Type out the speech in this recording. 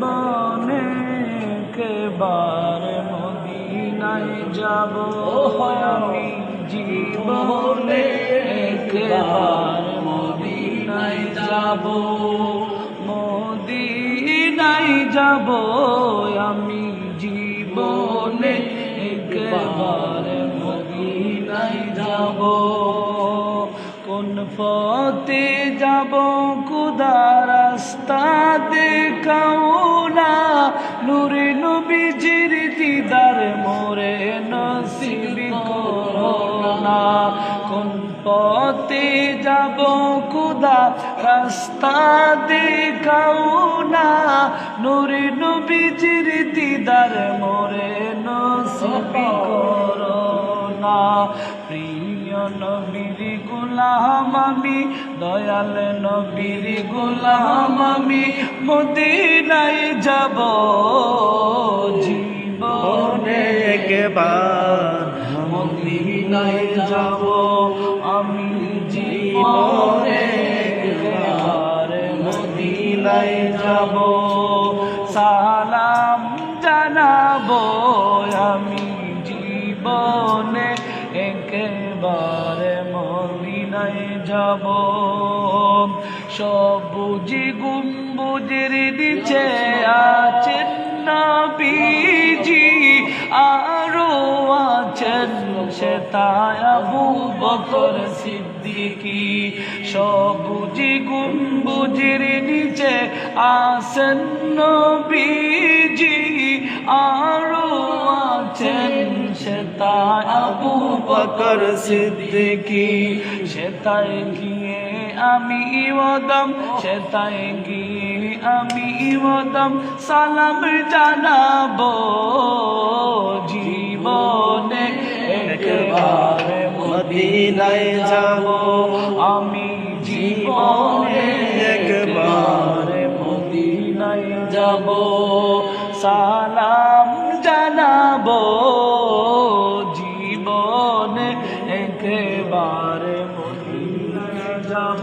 জীবনে কেবার মদিনায় যাব। আমি জীবনে কেবার মদিনায় যাব। মদিনায় যাব আমি জীবনে একবার মদিনায় যাব। কোন পথে যাব কুদা রাস্তা নুরে নবীজির দিদার মোরে নসিবি করোনা কোন পথে যাব কুদা রাস্তা দেখাও না। নুরে নবীজির দিদার মোরে নসিবি করোনা প্রিয় নবীর গোলাম আমি, দয়াল নবীর গোলাম আমি, মদিনায় যাব জীবনে একবার। মদিনায় যাব আমি জীবনে একবার। যাব সালাম জীবনে একেবারে মদিনায় যাব। সব সবুজি গুম্বুজের নিচে আছেন নবীজি তাই আবু বকর সিদ্দিকি, সবুজি গুম্বুজের নিচে আসেন নবীজি, আরও আছেন সে তাই আবু বকর সিদ্দিকি। সে তাই গিয়ে আমি ইওদম সে গিয়ে আমি ইওদম সালাম জানাব মদিনায় যাব। আমি জীবনে একবার মদিনায় যাব। সালাম জানাব। জীবনে একবার মদিনায় যাব।